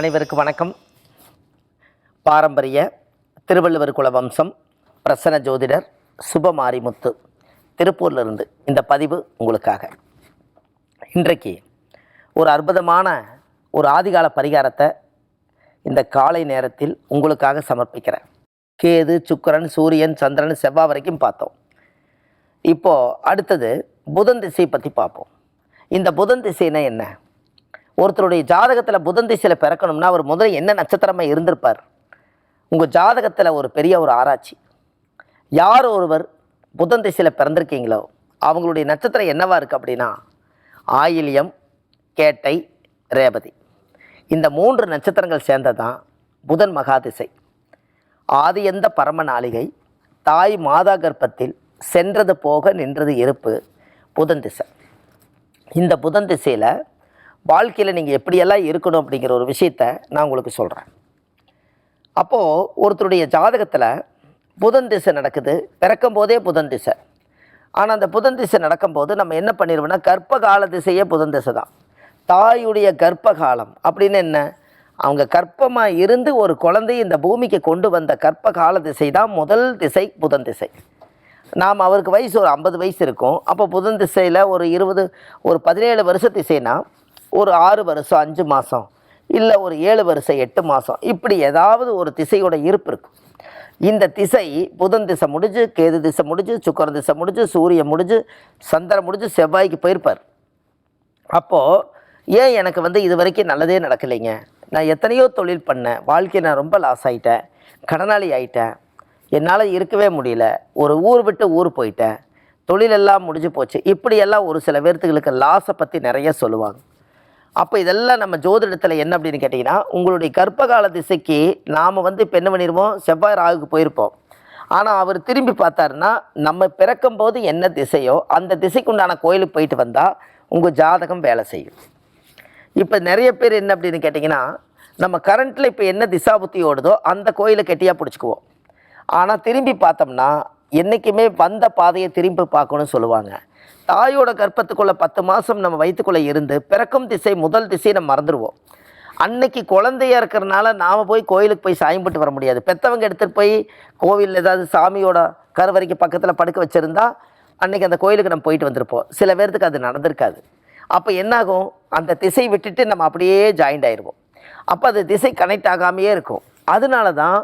அனைவருக்கு வணக்கம். பாரம்பரிய திருவள்ளுவர் குல வம்சம் பிரசன்ன ஜோதிடர் சுபமாரிமுத்து திருப்பூர்லேருந்து இந்த பதிவு உங்களுக்காக. இன்றைக்கு ஒரு அற்புதமான ஒரு ஆதிகால பரிகாரத்தை இந்த காலை நேரத்தில் உங்களுக்காக சமர்ப்பிக்கிறேன். கேது சுக்கிரன் சூரியன் சந்திரன் செவ்வாய் வரைக்கும் பார்த்தோம். இப்போது அடுத்தது புதன் திசையை பற்றி பார்ப்போம். இந்த புதன் திசைனா என்ன? ஒருத்தருடைய ஜாதகத்தில் புதன் திசையில் பிறக்கணும்னா அவர் முதல்ல என்ன நட்சத்திரமாக இருந்திருப்பார்? உங்கள் ஜாதகத்தில் ஒரு பெரிய ஒரு ஆராய்ச்சி. யார் ஒருவர் புதன் திசையில் பிறந்திருக்கீங்களோ அவங்களுடைய நட்சத்திரம் என்னவா இருக்குது அப்படின்னா ஆயில்யம் கேட்டை ரேவதி. இந்த மூன்று நட்சத்திரங்கள் சேர்ந்ததான் புதன் மகா திசை. ஆதியந்த பரம நாளிகை தாய் மாதா கர்ப்பத்தில் சென்றது போக நின்றது இருப்பு புதன் திசை. இந்த புதன் திசையில் வாழ்க்கையில் நீங்கள் எப்படியெல்லாம் இருக்கணும் அப்படிங்கிற ஒரு விஷயத்த நான் உங்களுக்கு சொல்கிறேன் அப்போது ஒருத்தருடைய ஜாதகத்தில் புதன் திசை நடக்குது. பிறக்கும் போதே புதன் திசை. ஆனால் அந்த புதன் திசை நடக்கும்போது நம்ம என்ன பண்ணிடுவோம்னா கர்ப்ப கால திசையே புதன் திசை தான். தாயுடைய கர்ப்ப காலம் அப்படின்னு என்ன? அவங்க கற்பமாக இருந்து ஒரு குழந்தை இந்த பூமிக்கு கொண்டு வந்த கர்ப்ப கால திசை தான் முதல் திசை புதன் திசை. நாம் அவருக்கு வயசு ஒரு ஐம்பது வயசு இருக்கும். அப்போ புதன் திசையில் ஒரு இருபது ஒரு பதினேழு வருஷ திசைனா ஒரு ஆறு வருஷம் அஞ்சு மாதம் இல்லை ஒரு ஏழு வருஷம் எட்டு மாதம் இப்படி ஏதாவது ஒரு திசையோட இருப்பு இருக்கும். இந்த திசை புதன் திசை முடிஞ்சு கேது திசை முடிஞ்சு சுக்கரன் திசை முடிஞ்சு சூரியன் முடிஞ்சு சந்திரன் முடிஞ்சு செவ்வாய்க்கு போயிருப்பார். அப்போது ஏன் எனக்கு வந்து இது வரைக்கும் நல்லதே நடக்கலைங்க? நான் எத்தனையோ தொழில் பண்ணேன். வாழ்க்கையை நான் ரொம்ப லாஸ் ஆகிட்டேன் கடனாளி ஆயிட்டேன். என்னால் இருக்கவே முடியல. ஒரு ஊர் விட்டு ஊர் போயிட்டேன். தொழிலெல்லாம் முடிஞ்சு போச்சு. இப்படியெல்லாம் ஒரு சில பேர்த்துகளுக்கு லாஸை பற்றி நிறைய சொல்லுவாங்க. அப்போ இதெல்லாம் நம்ம ஜோதிடத்தில் என்ன அப்படின்னு கேட்டிங்கன்னா உங்களுடைய கர்ப்பகால திசைக்கு நாம் வந்து இப்போ என்ன பண்ணிடுவோம் செவ்வாய் ராகுக்கு போயிருப்போம். ஆனால் அவர் திரும்பி பார்த்தாருன்னா நம்ம பிறக்கும்போது என்ன திசையோ அந்த திசைக்கு உண்டான கோயிலுக்கு போயிட்டு வந்தால் உங்கள் ஜாதகம் வேலை செய்யும். இப்போ நிறைய பேர் என்ன அப்படின்னு கேட்டிங்கன்னா நம்ம கரண்ட்டில் இப்போ என்ன திசாபுத்தி ஓடுதோ அந்த கோயிலை கெட்டியாக பிடிச்சிக்குவோம். ஆனால் திரும்பி பார்த்தோம்னா என்றைக்குமே வந்த பாதையை திரும்பி பார்க்கணும்னு சொல்லுவாங்க. தாயோட கர்ப்பத்துக்குள்ளே பத்து மாதம் நம்ம வயிற்றுக்குள்ளே இருந்து பிறக்கும் திசை முதல் திசையை நம்ம மறந்துடுவோம். அன்னைக்கு குழந்தையா இருக்கிறனால நாம் போய் கோயிலுக்கு போய் சாயம்பட்டு வர முடியாது. பெற்றவங்க எடுத்துகிட்டு போய் கோவிலில் ஏதாவது சாமியோட கருவறைக்கு பக்கத்தில் படுக்க வச்சுருந்தா அன்றைக்கி அந்த கோயிலுக்கு நம்ம போயிட்டு வந்திருப்போம். சில பேர்த்துக்கு அது நடந்திருக்காது. அப்போ என்னாகும்? அந்த திசை விட்டுட்டு நம்ம அப்படியே ஜாயிண்ட் ஆயிடுவோம் அப்போ அது திசை கனெக்ட் ஆகாமையே இருக்கும். அதனால தான்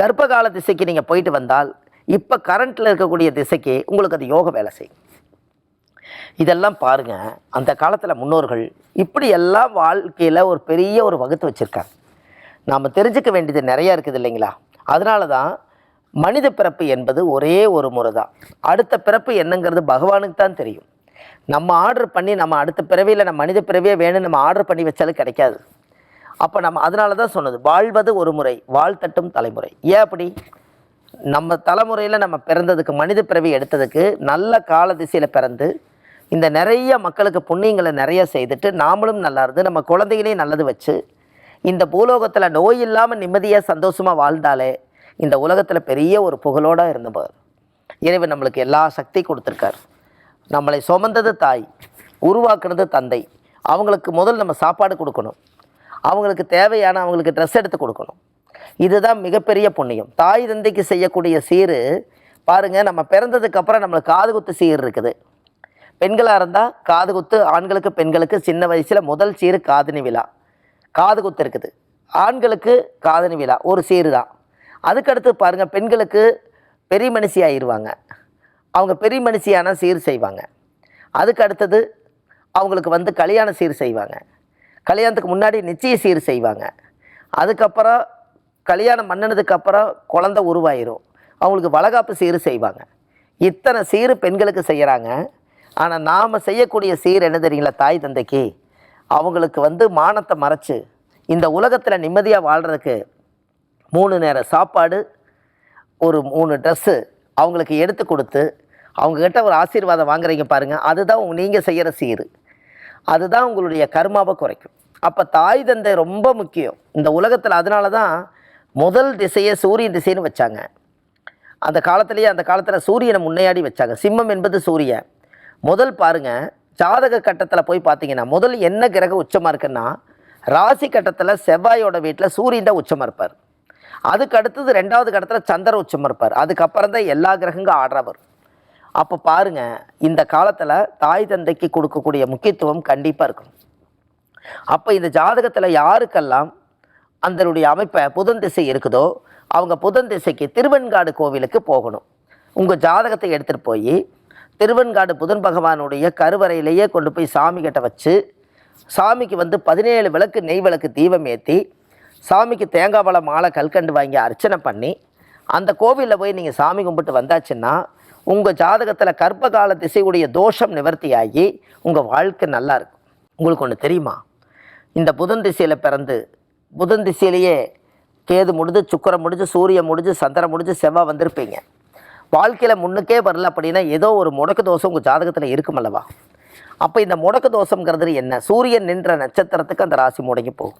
கர்ப்பகால திசைக்கு நீங்கள் போயிட்டு வந்தால் இப்போ கரண்ட்டில் இருக்கக்கூடிய திசைக்கு உங்களுக்கு அது யோக வேலை செய்யும். இதெல்லாம் பாருங்க. அந்த காலத்தில் முன்னோர்கள் இப்படி எல்லாம் வாழ்க்கையில் ஒரு பெரிய ஒரு வகுத்து வச்சுருக்காங்க. நாம் தெரிஞ்சுக்க வேண்டியது நிறையா இருக்குது இல்லைங்களா? அதனால தான் மனித பிறப்பு என்பது ஒரே ஒரு முறை தான் அடுத்த பிறப்பு என்னங்கிறது பகவானுக்கு தான் தெரியும். நம்ம ஆர்டர் பண்ணி நம்ம அடுத்த பிறவியில் நம்ம மனித பிறவியே வேணும் நம்ம ஆர்டர் பண்ணி வச்சாலும் கிடைக்காது. அப்போ நம்ம அதனால தான் சொன்னது வாழ்வது ஒரு முறை வாழ்த்தட்டும் தலைமுறை. ஏன் அப்படி? நம்ம தலைமுறையில் நம்ம பிறந்ததுக்கு மனித பிறவி எடுத்ததுக்கு நல்ல கால திசையில் பிறந்து இந்த நிறைய மக்களுக்கு புண்ணியங்களை நிறைய செய்துட்டு நாமளும் நல்லா இருந்து நம்ம குழந்தைகளையும் நல்லது வச்சு இந்த பூலோகத்தில் நோய் இல்லாமல் நிம்மதியாக சந்தோஷமாக வாழ்ந்தாலே இந்த உலகத்தில் பெரிய ஒரு புகழோடு இருந்தவர் இறைவன் நம்மளுக்கு எல்லா சக்தி கொடுத்துருக்கார். நம்மளை சுமந்தது தாய் உருவாக்குனது தந்தை. அவங்களுக்கு முதல் நம்ம சாப்பாடு கொடுக்கணும். அவங்களுக்கு தேவையான அவங்களுக்கு ட்ரெஸ் எடுத்து கொடுக்கணும். இதுதான் மிகப்பெரிய புண்ணியம். தாய் தந்தைக்கு செய்யக்கூடிய சீர் பாருங்கள் நம்ம பிறந்ததுக்கப்புறம் நம்மளுக்கு காது குத்து சீர் இருக்குது. பெண்களாக இருந்தால் காது குத்து ஆண்களுக்கு பெண்களுக்கு சின்ன வயசில் முதல் சீரு காதணி விழா. காது குத்து இருக்குது. ஆண்களுக்கு காதணி விழா. ஒரு சீர் தான் அதுக்கடுத்து பாருங்கள் பெண்களுக்கு பெரிய மனுஷி ஆயிடுவாங்க அவங்க பெரிய மனுஷியான சீர் செய்வாங்க. அதுக்கு அடுத்தது அவங்களுக்கு வந்து கல்யாண சீர் செய்வாங்க. கல்யாணத்துக்கு முன்னாடி நிச்சய சீர் செய்வாங்க. அதுக்கப்புறம் கல்யாணம் பண்ணினதுக்கப்புறம் குழந்த குழந்தை உருவாயிரும். அவங்களுக்கு வளகாப்பு சீர் செய்வாங்க. இத்தனை சீர் பெண்களுக்கு செய்கிறாங்க ஆனால் நாம் செய்யக்கூடிய சீர் என்ன தெரியுங்களா? தாய் தந்தைக்கு. அவங்களுக்கு வந்து மானத்தை மறைச்சு இந்த உலகத்தில் நிம்மதியாக வாழ்கிறதுக்கு மூணு நேரம் சாப்பாடு ஒரு மூணு ட்ரெஸ்ஸு அவங்களுக்கு எடுத்து கொடுத்து அவங்கக்கிட்ட ஒரு ஆசீர்வாதம் வாங்குறீங்க பாருங்கள் அதுதான் நீங்கள் செய்கிற சீர். அதுதான் உங்களுடைய கர்மாவை குறைக்கும். அப்போ தாய் தந்தை ரொம்ப முக்கியம். இந்த உலகத்தில் அதனால தான் முதல் திசையை சூரியன் திசைன்னு வச்சாங்க. அந்த காலத்திலேயே அந்த காலத்தில் சூரியனை முன்னையாடி வச்சாங்க. சிம்மம் என்பது சூரியன். முதல் பாருங்க ஜாதக கட்டத்தில் போய் பார்த்தீங்கன்னா முதல் என்ன கிரகம் உச்சமாக இருக்குன்னா ராசி கட்டத்தில் செவ்வாயோட வீட்டில் சூரியன் தான் உச்சமாக இருப்பார். அதுக்கு அடுத்தது ரெண்டாவது கட்டத்தில் சந்திர உச்சமாக இருப்பார். அதுக்கப்புறம் தான் எல்லா கிரகங்க ஆடுறவர் அப்போ பாருங்கள் இந்த காலத்தில் தாய் தந்தைக்கு கொடுக்கக்கூடிய முக்கியத்துவம் கண்டிப்பாக இருக்கும் அப்போ இந்த ஜாதகத்தில் யாருக்கெல்லாம் அதனுடைய அமைப்பை புதன் திசை இருக்குதோ அவங்க புதன் திசைக்கு திருவெண்காடு கோவிலுக்கு போகணும். உங்கள் ஜாதகத்தை எடுத்துகிட்டு போய் திருவெண்காடு புதன் பகவானுடைய கருவறையிலேயே கொண்டு போய் சாமி கிட்ட வச்சு சாமிக்கு வந்து பதினேழு விளக்கு நெய் விளக்கு தீபம் ஏற்றி சாமிக்கு தேங்காய் பழம் மாலை கல்கண்டு வாங்கி அர்ச்சனை பண்ணி அந்த கோவிலில் போய் நீங்கள் சாமி கும்பிட்டு வந்தாச்சுன்னா உங்கள் ஜாதகத்தில் கர்ப்பகால திசையுடைய தோஷம் நிவர்த்தியாகி உங்கள் வாழ்க்கை நல்லா இருக்கும். உங்களுக்கு ஒன்று தெரியுமா? இந்த புதன் திசையில் பிறந்து புதன் திசையிலேயே கேது முடிஞ்சு சுக்கரம் முடிஞ்சு சூரியன் முடிஞ்சு சந்திரன் முடிஞ்சு செவ்வாய் வந்திருப்பீங்க. வாழ்க்கையில் முன்னுக்கே வரல அப்படின்னா ஏதோ ஒரு முடக்கு தோஷம் உங்கள் ஜாதகத்தில் இருக்குமல்லவா அப்போ இந்த முடக்கு தோஷங்கிறது என்ன? சூரியன் நின்ற நட்சத்திரத்துக்கு அந்த ராசி முடங்கி போகும்.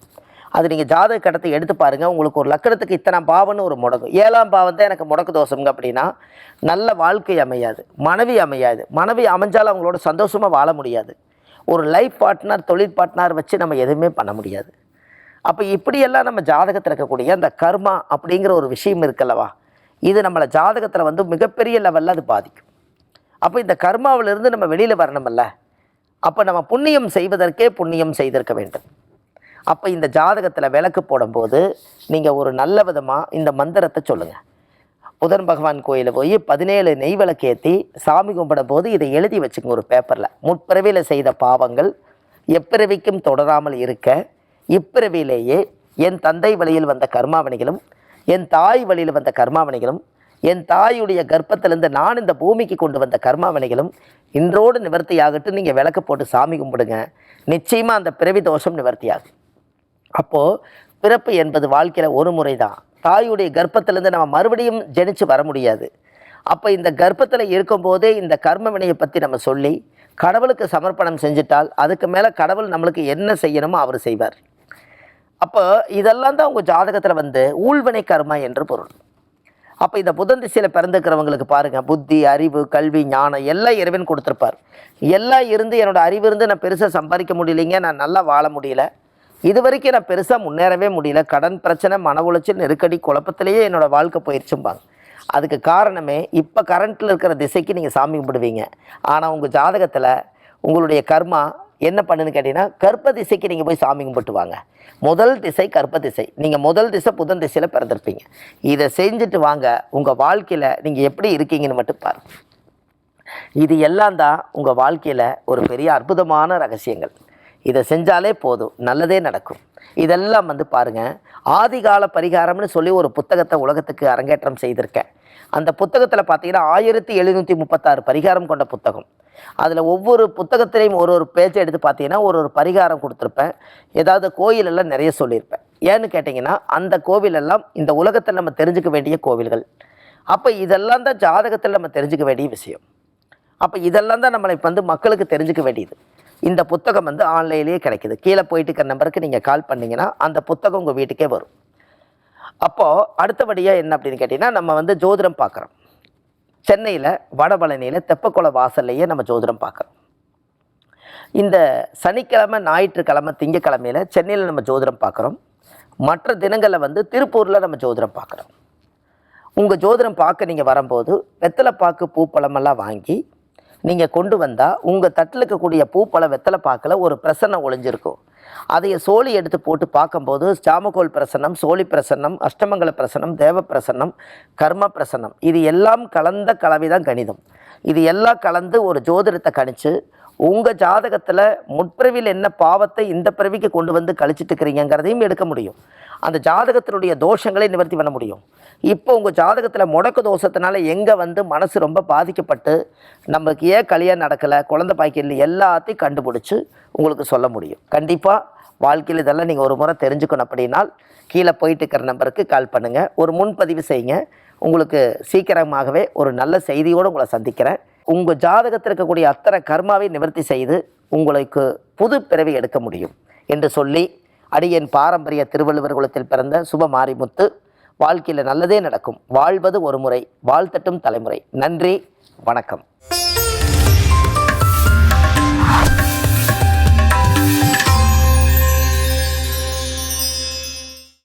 அது நீங்கள் ஜாதக கடத்தை எடுத்து பாருங்கள் உங்களுக்கு ஒரு லக்கணத்துக்கு இத்தனை பாவம்னு ஒரு முடக்கு ஏழாம் பாவம் தான் எனக்கு முடக்கு தோஷங்க அப்படின்னா நல்ல வாழ்க்கை அமையாது மனைவி அமையாது. மனைவி அமைஞ்சாலும் அவங்களோட சந்தோஷமாக வாழ முடியாது. ஒரு லைஃப் பார்ட்னர் தொழில் பார்ட்னர் வச்சு நம்ம எதுவுமே பண்ண முடியாது. அப்போ இப்படியெல்லாம் நம்ம ஜாதகத்தில் இருக்கக்கூடிய அந்த கர்மா அப்படிங்கிற ஒரு விஷயம் இருக்கல்லவா இது நம்மளை ஜாதகத்தில் வந்து மிகப்பெரிய லெவலில் அது பாதிக்கும். அப்போ இந்த கர்மாவிலிருந்து நம்ம வெளியில் வரணுமில்ல அப்போ நம்ம புண்ணியம் செய்வதற்கே புண்ணியம் செய்திருக்க வேண்டும். அப்போ இந்த ஜாதகத்தில் விளக்கு போடும்போது நீங்கள் ஒரு நல்ல விதமாக இந்த மந்திரத்தை சொல்லுங்கள் புதன் பகவான் கோயிலில் போய் பதினேழு நெய் விளக்கு ஏற்றி சாமி கும்பிடும் போது இதை எழுதி வச்சுக்கோங்க ஒரு பேப்பரில் முற்பிறவியில் செய்த பாவங்கள் எப்பிறவிக்கும் தொடராமல் இருக்க இப்பிறவியிலேயே என் தந்தை வழியில் வந்த கர்மாவணிகளும் என் தாய் வழியில் வந்த கர்மாவணிகளும் என் தாயுடைய கர்ப்பத்திலிருந்து நான் இந்த பூமிக்கு கொண்டு வந்த கர்மாவணிகளும் இன்றோடு நிவர்த்தியாகட்டும். நீங்கள் விளக்கு போட்டு சாமி கும்பிடுங்க. நிச்சயமாக அந்த பிறவி தோஷம் நிவர்த்தியாகும். அப்போது பிறப்பு என்பது வாழ்க்கையில் ஒரு முறை தான் தாயுடைய கர்ப்பத்திலேருந்து நம்ம மறுபடியும் ஜெனிச்சு வர முடியாது. அப்போ இந்த கர்ப்பத்தில் இருக்கும்போதே இந்த கர்ம வினையை பற்றி நம்ம சொல்லி கடவுளுக்கு சமர்ப்பணம் செஞ்சுட்டால் அதுக்கு மேலே கடவுள் நம்மளுக்கு என்ன செய்யணுமோ அவர் செய்வார். அப்போ இதெல்லாம் தான் உங்கள் ஜாதகத்தில் வந்து ஊழ்வினை கர்மா என்று பொருள். அப்போ இந்த புதன் திசையில் பிறந்துக்கிறவங்களுக்கு பாருங்கள் புத்தி அறிவு கல்வி ஞானம் எல்லாம் இறைவன் கொடுத்துருப்பார். எல்லாம் இருந்து என்னோடய அறிவு இருந்து நான் பெருசாக சம்பாதிக்க முடியலைங்க நான் நல்லா வாழ முடியல. இது வரைக்கும் நான் பெருசாக முன்னேறவே முடியல. கடன் பிரச்சனை மன உளைச்சல் நெருக்கடி குழப்பத்திலேயே என்னோடய வாழ்க்கை போயிடுச்சும்பாங்க அதுக்கு காரணமே இப்போ கரண்ட்டில் இருக்கிற திசைக்கு நீங்கள் சாமி கும்பிடுவீங்க. ஆனால் உங்கள் ஜாதகத்தில் உங்களுடைய கர்மா என்ன பண்ணுன்னு கேட்டிங்கன்னா கர்ப்ப திசைக்கு நீங்கள் போய் சாமி கும்பிட்டு வாங்க முதல் திசை கர்ப்ப திசை. நீங்கள் முதல் திசை புதன் திசையில் பிறந்திருப்பீங்க. இதை செஞ்சுட்டு வாங்க. உங்கள் வாழ்க்கையில் நீங்கள் எப்படி இருக்கீங்கன்னு மட்டும் பாருங்கள் இது எல்லாம் தான் உங்கள் வாழ்க்கையில் ஒரு பெரிய அற்புதமான ரகசியங்கள். இதை செஞ்சாலே போதும். நல்லதே நடக்கும். இதெல்லாம் வந்து பாருங்கள் ஆதிகால பரிகாரம்னு சொல்லி ஒரு புத்தகத்தை உலகத்துக்கு அரங்கேற்றம் செய்திருக்கேன். அந்த புத்தகத்தில் பார்த்தீங்கன்னா ஆயிரத்தி எழுநூற்றி முப்பத்தாறு பரிகாரம் கொண்ட புத்தகம். அதில் ஒவ்வொரு புத்தகத்திலையும் ஒரு ஒரு பேஜை எடுத்து பார்த்தீங்கன்னா ஒரு ஒரு பரிகாரம் கொடுத்துருப்பேன். ஏதாவது கோயிலெல்லாம் நிறைய சொல்லியிருப்பேன். ஏன்னு கேட்டிங்கன்னா அந்த கோவிலெல்லாம் இந்த உலகத்தில் நம்ம தெரிஞ்சுக்க வேண்டிய கோவில்கள். அப்போ இதெல்லாம் தான் ஜாதகத்தில் நம்ம தெரிஞ்சுக்க வேண்டிய விஷயம். அப்போ இதெல்லாம் தான் நம்மளை இப்போ வந்து மக்களுக்கு தெரிஞ்சுக்க வேண்டியது. இந்த புத்தகம் வந்து ஆன்லைன்லேயே கிடைக்கிது. கீழே போயிட்டு இருக்கிற நம்பருக்கு நீங்கள் கால் பண்ணிங்கன்னா அந்த புத்தகம் உங்கள் வீட்டுக்கே வரும். அப்போது அடுத்தபடியாக என்ன அப்படின்னு கேட்டிங்கன்னா நம்ம வந்து ஜோதிடம் பார்க்குறோம். சென்னையில் வடபழனியில் தெப்பக்குளம் வாசல்லையே நம்ம ஜோதிடம் பார்க்குறோம். இந்த சனிக்கிழமை ஞாயிற்றுக்கிழமை திங்கக்கிழமையில் சென்னையில் நம்ம ஜோதிடம் பார்க்குறோம். மற்ற தினங்களில் வந்து திருப்பூரில் நம்ம ஜோதிடம் பார்க்குறோம். உங்கள் ஜோதிடம் பார்க்க நீங்கள் வரும்போது வெத்தலை பாக்கு பூப்பழமெல்லாம் வாங்கி நீங்கள் கொண்டு வந்தால் உங்கள் தட்டில் இருக்கக்கூடிய பூப்பழம் வெத்தலை பாக்கில் ஒரு பிரசன்னம் ஒளிஞ்சிருக்கும். அதைய சோழி எடுத்து போட்டு பார்க்கும்போது சாமகோல் பிரசன்னம் சோழி பிரசன்னம் அஷ்டமங்கல பிரசன்னம் தேவ பிரசன்னம் கர்ம பிரசன்னம். இது எல்லாம் கலந்த கலவை தான் கணிதம். இது எல்லாம் கலந்து ஒரு ஜோதிடத்தை கணிச்சு உங்கள் ஜாதகத்தில் முற்பிறவியில் என்ன பாவத்தை இந்த பிறவிக்கு கொண்டு வந்து கழிச்சிட்டு இருக்கிறீங்கிறதையும் எடுக்க முடியும். அந்த ஜாதகத்தினுடைய தோஷங்களை நிவர்த்தி பண்ண முடியும். இப்போ உங்கள் ஜாதகத்தில் முடக்கு தோஷத்தினால எங்கே வந்து மனசு ரொம்ப பாதிக்கப்பட்டு நமக்கு ஏன் கல்யாணம் நடக்கலை குழந்தை பாய்க்கல எல்லாத்தையும் கண்டுபிடிச்சி உங்களுக்கு சொல்ல முடியும். கண்டிப்பாக வாழ்க்கையில் இதெல்லாம் நீங்கள் ஒரு முறை தெரிஞ்சுக்கணும் அப்படின்னால் கீழே போயிட்டு இருக்கிற நம்பருக்கு கால் பண்ணுங்கள் ஒரு முன்பதிவு செய்யுங்க. உங்களுக்கு சீக்கிரமாகவே ஒரு நல்ல செய்தியோடு உங்களை சந்திக்கிறேன். உங்கள் ஜாதகத்தில் இருக்கக்கூடிய அத்தனை கர்மாவை நிவர்த்தி செய்து உங்களுக்கு புது பிறவி எடுக்க முடியும் என்று சொல்லி அடியன் பாரம்பரிய திருவள்ளுவர் குலத்தில் பிறந்த சுப மாரிமுத்து வாழ்க்கையில் நல்லதே நடக்கும். வாழ்வது ஒரு முறை வாழ்த்தட்டும் தலைமுறை. நன்றி வணக்கம்.